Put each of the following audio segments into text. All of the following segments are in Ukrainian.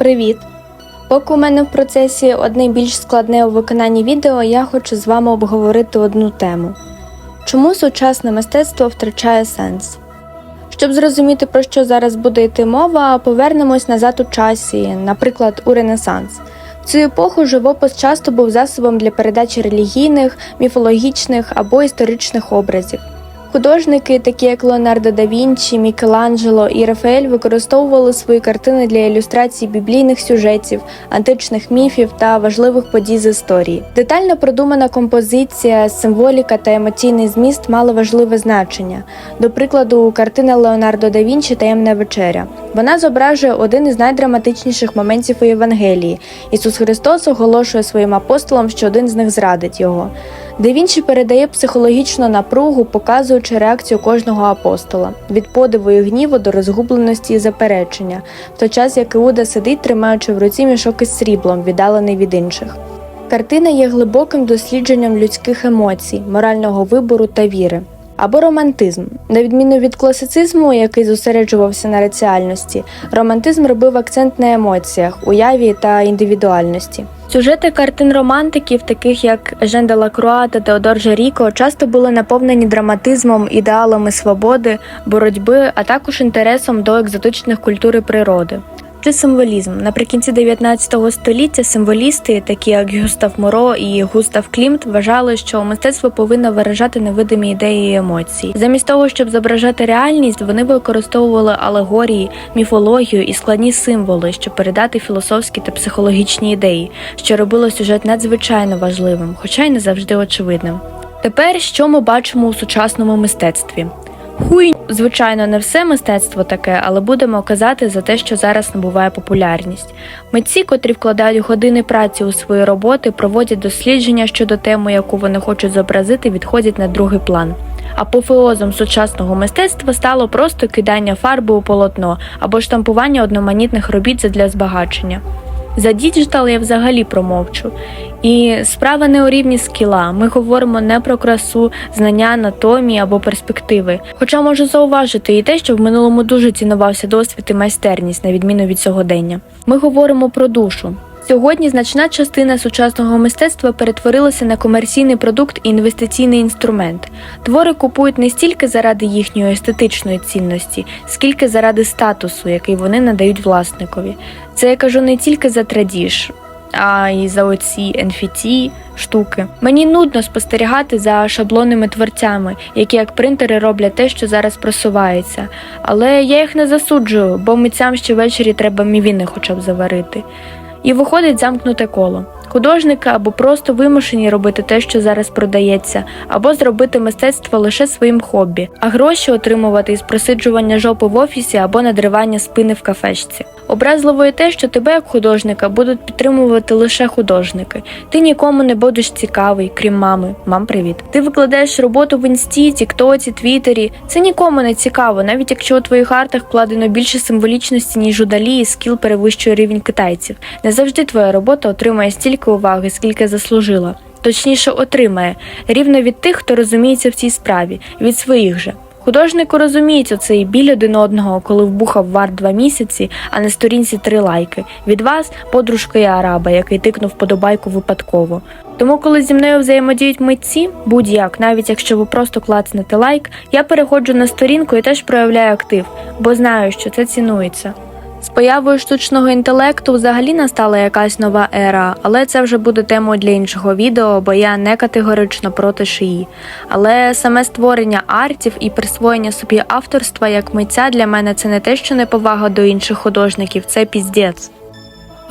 Привіт! Поки у мене в процесі одне більш складне у виконанні відео, я хочу з вами обговорити одну тему: чому сучасне мистецтво втрачає сенс? Щоб зрозуміти, про що зараз буде йти мова, повернемось назад у часі, наприклад, у Ренесанс. В цю епоху живопис часто був засобом для передачі релігійних, міфологічних або історичних образів. Художники, такі як Леонардо да Вінчі, Мікеланджело і Рафаель, використовували свої картини для ілюстрації біблійних сюжетів, античних міфів та важливих подій з історії. Детально продумана композиція, символіка та емоційний зміст мали важливе значення. До прикладу, картина Леонардо да Вінчі Таємна вечеря. Вона зображує один із найдраматичніших моментів у Євангелії. Ісус Христос оголошує своїм апостолам, що один з них зрадить його. Да Вінчі передає психологічну напругу, показуючи реакцію кожного апостола від подиву і гніву до розгубленості і заперечення, в той час як Іуда сидить, тримаючи в руці мішок із сріблом, віддалений від інших. Картина є глибоким дослідженням людських емоцій, морального вибору та віри. Або романтизм. На відміну від класицизму, який зосереджувався на раціальності, романтизм робив акцент на емоціях, уяві та індивідуальності. Сюжети картин романтиків, таких як Жен де Лакруа та Теодор Жаріко, часто були наповнені драматизмом, ідеалами свободи, боротьби, а також інтересом до екзотичних культур і природи. Це символізм. Наприкінці 19 століття символісти, такі як Гюстав Моро і Густав Клімт, вважали, що мистецтво повинно виражати невидимі ідеї і емоції. Замість того, щоб зображати реальність, вони використовували алегорії, міфологію і складні символи, щоб передати філософські та психологічні ідеї, що робило сюжет надзвичайно важливим, хоча й не завжди очевидним. Тепер що ми бачимо у сучасному мистецтві? Хуй, звичайно, не все мистецтво таке, але будемо казати за те, що зараз набуває популярність. Митці, котрі вкладають години праці у свої роботи, проводять дослідження щодо теми, яку вони хочуть зобразити, відходять на другий план. Апофеозом сучасного мистецтва стало просто кидання фарби у полотно або штампування одноманітних робіт задля збагачення. За діджитал я взагалі промовчу. І справа не у рівні скіла. Ми говоримо не про красу, знання анатомії або перспективи. Хоча можу зауважити і те, що в минулому дуже цінувався досвід і майстерність, на відміну від сьогодення. Ми говоримо про душу. Сьогодні значна частина сучасного мистецтва перетворилася на комерційний продукт і інвестиційний інструмент. Твори купують не стільки заради їхньої естетичної цінності, скільки заради статусу, який вони надають власникові. Це я кажу не тільки за традіж, а й за оці NFT штуки. Мені нудно спостерігати за шаблонними творцями, які як принтери роблять те, що зараз просувається. Але я їх не засуджую, бо митцям ще ввечері треба мівіни хоча б заварити. І виходить замкнуте коло. Художники або просто вимушені робити те, що зараз продається, або зробити мистецтво лише своїм хобі, а гроші отримувати із просиджування жопи в офісі або надривання спини в кафешці. Образливо і те, що тебе як художника будуть підтримувати лише художники. Ти нікому не будеш цікавий, крім мами. Мам, привіт. Ти викладаєш роботу в інсті, тіктоці, твіттері. Це нікому не цікаво, навіть якщо у твоїх артах вкладено більше символічності, ніж у далі, і скіл перевищує рівень китайців. Не завжди твоя робота отримає стільки уваги, скільки заслужила. Точніше, отримає рівно від тих, хто розуміється в цій справі, від своїх же. Художнику розуміють оцей біль один одного, коли вбухав вар два місяці, а на сторінці три лайки. Від вас подружки араба, який тикнув подобайку випадково. Тому, коли зі мною взаємодіють митці, будь-як, навіть якщо ви просто клацнете лайк, я переходжу на сторінку і теж проявляю актив, бо знаю, що це цінується. З появою штучного інтелекту взагалі настала якась нова ера, але це вже буде темою для іншого відео, бо я не категорично проти шиї. Але саме створення артів і присвоєння собі авторства як митця для мене це не те, що неповага до інших художників, це піздець.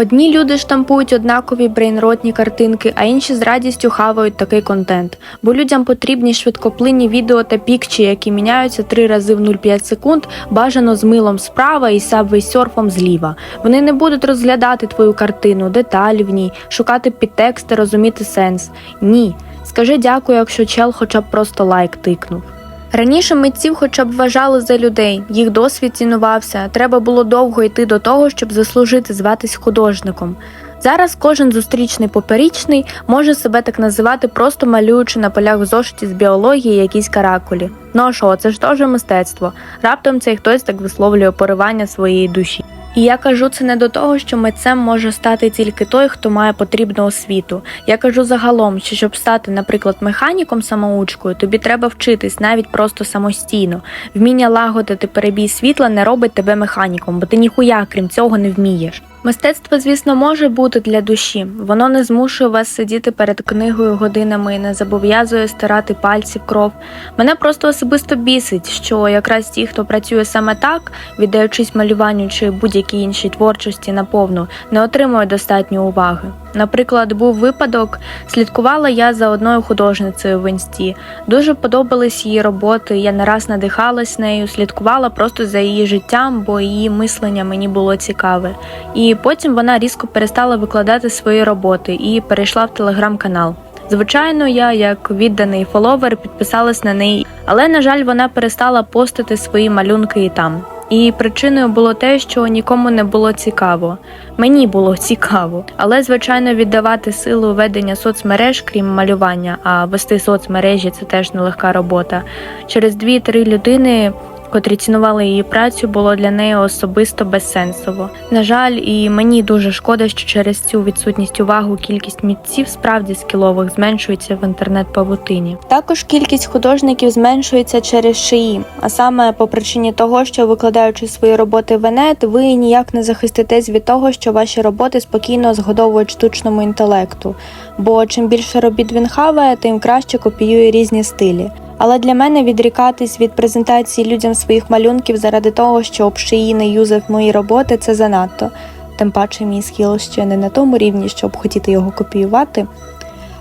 Одні люди штампують однакові брейнротні картинки, а інші з радістю хавають такий контент. Бо людям потрібні швидкоплинні відео та пікчі, які міняються три рази в 0,5 секунд, бажано з милом справа і сабвейсерфом зліва. Вони не будуть розглядати твою картину, деталі в ній, шукати підтексти, розуміти сенс. Ні. Скажи дякую, якщо чел хоча б просто лайк тикнув. Раніше митців хоча б вважали за людей, їх досвід цінувався, треба було довго йти до того, щоб заслужити зватись художником. Зараз кожен зустрічний поперічний може себе так називати, просто малюючи на полях в зошиті з біології якісь каракулі. Ну а що, це ж теж мистецтво. Раптом цей хтось так висловлює поривання своєї душі. І я кажу це не до того, що митцем може стати тільки той, хто має потрібну освіту. Я кажу загалом, що щоб стати, наприклад, механіком самоучкою, тобі треба вчитись навіть просто самостійно. Вміння лагодити перебій світла не робить тебе механіком, бо ти ніхуя крім цього не вмієш. Мистецтво, звісно, може бути для душі. Воно не змушує вас сидіти перед книгою годинами і не зобов'язує стирати пальці кров. Мене просто особисто бісить, що якраз ті, хто працює саме так, віддаючись малюванню чи будь-якій іншій творчості наповну, не отримує достатньо уваги. Наприклад, був випадок, слідкувала я за одною художницею в інсті. Дуже подобались її роботи. Я не раз надихалась нею, слідкувала просто за її життям, бо її мислення мені було цікаве. І потім вона різко перестала викладати свої роботи і перейшла в телеграм-канал. Звичайно, я, як відданий фоловер, підписалась на неї, але на жаль, вона перестала постити свої малюнки і там. І причиною було те, що нікому не було цікаво. Мені було цікаво, але звичайно віддавати силу ведення соцмереж, крім малювання, а вести соцмережі це теж нелегка робота. Через дві-три людини, котрі цінували її працю, було для неї особисто безсенсово. На жаль, і мені дуже шкода, що через цю відсутність уваги кількість митців справді скілових зменшується в інтернет-павутині. Також кількість художників зменшується через шиї, а саме по причині того, що викладаючи свої роботи в інет, ви ніяк не захиститесь від того, що ваші роботи спокійно згодовують штучному інтелекту. Бо чим більше робіт він хаває, тим краще копіює різні стилі. Але для мене відрікатись від презентації людям своїх малюнків заради того, щоб шиї не юзав мої роботи, це занадто. Тим паче мій скіл ще не на тому рівні, щоб хотіти його копіювати.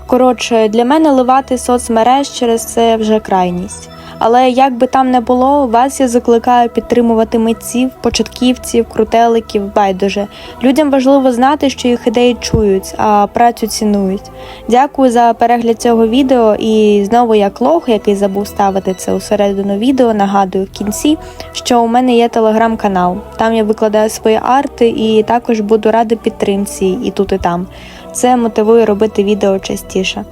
Коротше, для мене ливати соцмереж через це вже крайність. Але як би там не було, вас я закликаю підтримувати митців, початківців, крутеликів, байдуже. Людям важливо знати, що їх ідеї чують, а працю цінують. Дякую за перегляд цього відео. І знову як лог, який забув ставити це усередину відео, нагадую в кінці, що у мене є телеграм-канал. Там я викладаю свої арти і також буду рада підтримці і тут, і там. Це мотивує робити відео частіше.